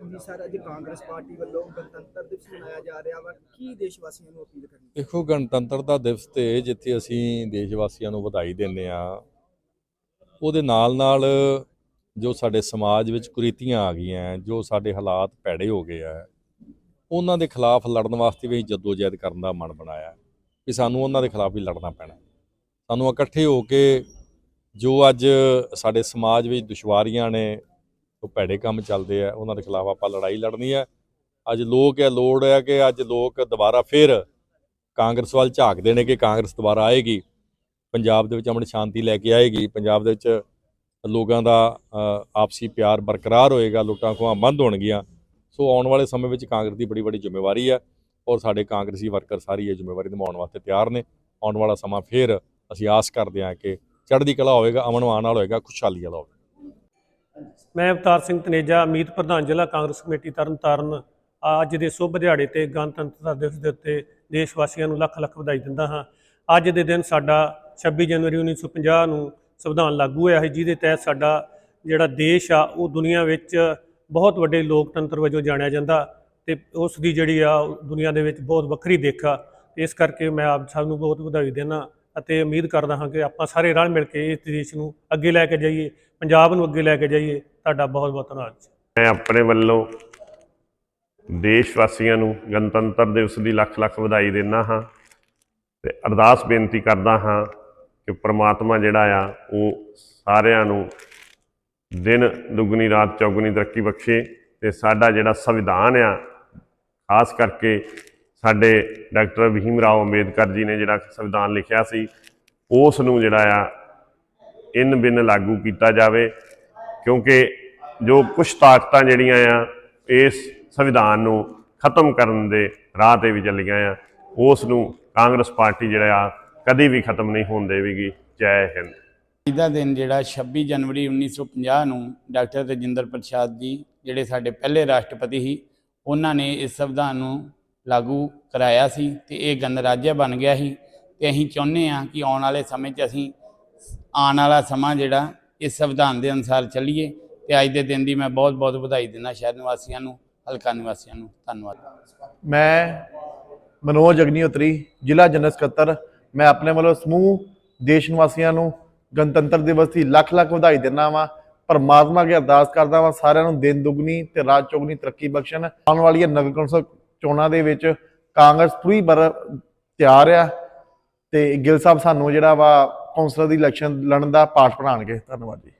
ਜੀ ਸਰ ਅੱਜ ਕਾਂਗਰਸ ਪਾਰਟੀ ਵੱਲੋਂ ਗਣਤੰਤਰ ਦਿਵਸ ਮਨਾਇਆ ਜਾ ਰਿਹਾ ਵਾ। ਕੀ ਦੇਸ਼ ਵਾਸੀਆਂ ਨੂੰ ਅਪੀਲ ਕਰਨੀ ਦੇਖੋ ਗਣਤੰਤਰਤਾ ਦਿਵਸ ਤੇ ਜਿੱਥੇ ਅਸੀਂ ਦੇਸ਼ ਵਾਸੀਆਂ ਨੂੰ ਵਧਾਈ ਦਿੰਦੇ ਆ ਉਹਦੇ ਨਾਲ ਨਾਲ ਜੋ ਸਾਡੇ ਸਮਾਜ ਵਿੱਚ ਕੁਰੀਤੀਆਂ ਆ ਗਈਆਂ, ਜੋ ਸਾਡੇ ਹਾਲਾਤ ਭੈੜੇ ਹੋ ਗਏ ਆ, ਉਹਨਾਂ ਦੇ ਖਿਲਾਫ ਲੜਨ ਵਾਸਤੇ ਵੀ ਜਦੋਜਹਿਦ ਕਰਨ ਦਾ ਮਨ ਬਣਾਇਆ ਕਿ ਸਾਨੂੰ ਉਹਨਾਂ ਦੇ ਖਿਲਾਫ ਵੀ ਲੜਨਾ ਪੈਣਾ ਸਾਨੂੰ ਇਕੱਠੇ ਹੋ ਕੇ ਜੋ ਅੱਜ ਸਾਡੇ ਸਮਾਜ ਵਿੱਚ ਦੁਸ਼ਵਾਰੀਆਂ ਨੇ ਉਹ ਭੈੜੇ ਕੰਮ ਚੱਲਦੇ ਆ, ਉਹਨਾਂ ਦੇ ਖਿਲਾਫ ਆਪਾਂ ਲੜਾਈ ਲੜਨੀ ਹੈ ਅੱਜ ਲੋਕ ਇਹ ਲੋੜ ਹੈ ਕਿ ਅੱਜ ਲੋਕ ਦੁਬਾਰਾ ਫਿਰ ਕਾਂਗਰਸ ਵੱਲ ਝਾਕਦੇ ਨੇ ਕਿ ਕਾਂਗਰਸ ਦੁਬਾਰਾ ਆਏਗੀ। ਪੰਜਾਬ ਦੇ ਵਿੱਚ ਅਮਨ ਸ਼ਾਂਤੀ ਲੈ ਕੇ ਆਏਗੀ। ਪੰਜਾਬ ਦੇ ਵਿੱਚ ਲੋਕਾਂ ਦਾ ਆਪਸੀ ਪਿਆਰ ਬਰਕਰਾਰ ਹੋਏਗਾ, ਲੁੱਟਾਂ ਖੋਹਾਂ ਬੰਦ ਹੋਣਗੀਆਂ। ਸੋ ਆਉਣ ਵਾਲੇ ਸਮੇਂ ਵਿੱਚ ਕਾਂਗਰਸ ਦੀ ਬੜੀ ਵੱਡੀ ਜ਼ਿੰਮੇਵਾਰੀ ਹੈ ਔਰ ਸਾਡੇ ਕਾਂਗਰਸੀ ਵਰਕਰ ਸਾਰੀ ਇਹ ਜ਼ਿੰਮੇਵਾਰੀ ਨਿਭਾਉਣ ਵਾਸਤੇ ਤਿਆਰ ਨੇ। ਆਉਣ ਵਾਲਾ ਸਮਾਂ ਫਿਰ ਅਸੀਂ ਆਸ ਕਰਦੇ ਹਾਂ ਕਿ ਚੜ੍ਹਦੀ ਕਲਾ ਹੋਵੇਗਾ, ਅਮਨ ਵਾਨ ਨਾਲ ਹੋਏਗਾ, ਖੁਸ਼ਹਾਲੀ ਵਾਲਾ ਹੋਵੇਗਾ। ਮੈਂ ਅਵਤਾਰ ਸਿੰਘ ਤਨੇਜਾ ਅਮੀਤ ਪ੍ਰਧਾਨ ਜ਼ਿਲ੍ਹਾ ਕਾਂਗਰਸ ਕਮੇਟੀ ਤਰਨਤਾਰਨ, ਅੱਜ ਦੇ ਸ਼ੁਭ ਦਿਹਾੜੇ ਤੇ ਗਣਤੰਤਰਤਾ ਦਿਵਸ ਦੇ ਉੱਤੇ ਦੇਸ਼ ਵਾਸੀਆਂ ਨੂੰ ਲੱਖ ਲੱਖ ਵਧਾਈ ਦਿੰਦਾ ਹਾਂ। ਅੱਜ ਦੇ ਦਿਨ ਸਾਡਾ 26 ਜਨਵਰੀ 1950 ਨੂੰ ਸੰਵਿਧਾਨ ਲਾਗੂ ਹੋਇਆ ਹੈ ਜਿਹਦੇ ਤਹਿਤ ਸਾਡਾ ਜਿਹੜਾ ਦੇਸ਼ ਆ, ਉਹ ਦੁਨੀਆ ਵਿੱਚ ਬਹੁਤ ਵੱਡੇ ਲੋਕਤੰਤਰ ਵਜੋਂ ਜਾਣਿਆ ਜਾਂਦਾ ਤੇ ਉਸ ਦੀ ਜਿਹੜੀ ਆ, ਉਹ ਦੁਨੀਆ ਦੇ ਵਿੱਚ ਬਹੁਤ ਵੱਖਰੀ ਦੇਖ ਆ। ਇਸ ਕਰਕੇ ਮੈਂ ਆਪ ਸਭ ਨੂੰ ਬਹੁਤ ਵਧਾਈ ਦੇਣਾ ਅਤੇ ਉਮੀਦ ਕਰਦਾ ਹਾਂ ਕਿ ਆਪਾਂ ਸਾਰੇ ਰਲ ਮਿਲ ਕੇ ਇਸ ਦੇਸ਼ ਨੂੰ ਅੱਗੇ ਲੈ ਕੇ ਜਾਈਏ, ਪੰਜਾਬ ਨੂੰ ਅੱਗੇ ਲੈ ਕੇ ਜਾਈਏ ਤੁਹਾਡਾ ਬਹੁਤ ਬਹੁਤ ਧੰਨਵਾਦ ਮੈਂ ਆਪਣੇ ਵੱਲੋਂ ਦੇਸ਼ ਵਾਸੀਆਂ ਨੂੰ ਗਣਤੰਤਰ ਦਿਵਸ ਦੀ ਲੱਖ ਲੱਖ ਵਧਾਈ ਦਿੰਦਾ ਹਾਂ ਤੇ ਅਰਦਾਸ ਬੇਨਤੀ ਕਰਦਾ ਹਾਂ ਕਿ ਪ੍ਰਮਾਤਮਾ ਜਿਹੜਾ ਆ, ਉਹ ਸਾਰਿਆਂ ਨੂੰ ਦਿਨ ਦੁੱਗਣੀ ਰਾਤ ਚੌਗਣੀ ਤਰੱਕੀ ਬਖਸ਼ੇ ਤੇ ਸਾਡਾ ਜਿਹੜਾ ਸੰਵਿਧਾਨ ਆ, ਖਾਸ ਕਰਕੇ ਸਾਡੇ ਡਾਕਟਰ ਭੀਮ ਰਾਓ ਅੰਬੇਦਕਰ ਜੀ ਨੇ ਜਿਹੜਾ ਸੰਵਿਧਾਨ ਲਿਖਿਆ ਸੀ, ਉਸ ਨੂੰ ਜਿਹੜਾ ਆ, ਇਨ ਬਿਨ ਲਾਗੂ ਕੀਤਾ ਜਾਵੇ ਕਿਉਂਕਿ ਜੋ ਕੁਝ ਤਾਕਤਾਂ ਜਿਹੜੀਆਂ ਆ, ਇਸ ਸੰਵਿਧਾਨ ਨੂੰ ਖਤਮ ਕਰਨ ਦੇ ਰਾਹ ਤੇ ਵੀ ਚੱਲੀਆਂ ਆ, ਉਸ ਨੂੰ ਕਾਂਗਰਸ ਪਾਰਟੀ ਜਿਹੜਾ ਆ, ਕਦੀ ਵੀ ਖਤਮ ਨਹੀਂ ਹੋਣ ਦੇਵੇਗੀ। ਜੈ ਹਿੰਦ। ਅੱਜ ਦਾ ਦਿਨ ਜਿਹੜਾ 26 ਜਨਵਰੀ 1950 ਨੂੰ ਡਾਕਟਰ ਰਜਿੰਦਰ ਪ੍ਰਸਾਦ ਜੀ, ਜਿਹੜੇ ਸਾਡੇ ਪਹਿਲੇ ਰਾਸ਼ਟਰਪਤੀ ਸੀ, ਉਹਨਾਂ ਨੇ ਇਸ ਸੰਵਿਧਾਨ ਨੂੰ ਲਾਗੂ ਕਰਾਇਆ ਸੀ ਤੇ ਇਹ ਗਣਰਾਜਿਆ ਬਣ ਗਿਆ ਸੀ। ਤੇ ਅਸੀਂ ਚਾਹੁੰਦੇ ਹਾਂ ਕਿ ਆਉਣ ਵਾਲੇ ਸਮੇਂ 'ਚ ਅਸੀਂ ਆਉਣ ਵਾਲਾ ਸਮਾਂ ਜਿਹੜਾ ਇਸ ਸੰਵਿਧਾਨ ਦੇ ਅਨੁਸਾਰ ਚੱਲੀਏ ਤੇ ਅੱਜ ਦੇ ਦਿਨ ਦੀ ਮੈਂ ਬਹੁਤ ਬਹੁਤ ਵਧਾਈ ਦਿੰਦਾ ਸ਼ਹਿਰ ਨਿਵਾਸੀਆਂ ਨੂੰ, ਹਲਕਾ ਨਿਵਾਸੀਆਂ ਨੂੰ, ਧੰਨਵਾਦ। ਮੈਂ ਮਨੋਜ ਅਗਨੀਹੋਤਰੀ, ਜ਼ਿਲ੍ਹਾ ਜਨਰਲ ਸਕੱਤਰ, ਮੈਂ ਆਪਣੇ ਵੱਲੋਂ ਸਮੂਹ ਦੇਸ਼ ਨਿਵਾਸੀਆਂ ਨੂੰ ਗਣਤੰਤਰ ਦਿਵਸ ਦੀ ਲੱਖ ਲੱਖ ਵਧਾਈ ਦਿੰਦਾ ਵਾਂ, ਪਰਮਾਤਮਾ ਅੱਗੇ ਅਰਦਾਸ ਕਰਦਾ ਵਾਂ, ਸਾਰਿਆਂ ਨੂੰ ਦਿਨ ਦੁਗਣੀ ਤੇ ਰਾਤ ਚੌਗਣੀ ਤਰੱਕੀ ਬਖਸ਼ਣ। ਆਉਣ ਵਾਲੀਆਂ ਨਗਰ ਕੌਂਸਲ ਚੋਣਾਂ ਦੇ ਵਿੱਚ ਕਾਂਗਰਸ ਪੂਰੀ ਬਰ, ਤਿਆਰ ਆ ਤੇ ਗਿੱਲ ਸਾਹਿਬ ਸਾਨੂੰ ਜਿਹੜਾ ਵਾ ਕੌਂਸਲਰ ਦੀ ਇਲੈਕਸ਼ਨ ਲੜਨ ਦਾ ਪਾਠ ਪੜਾਉਣਗੇ ਧੰਨਵਾਦ ਜੀ।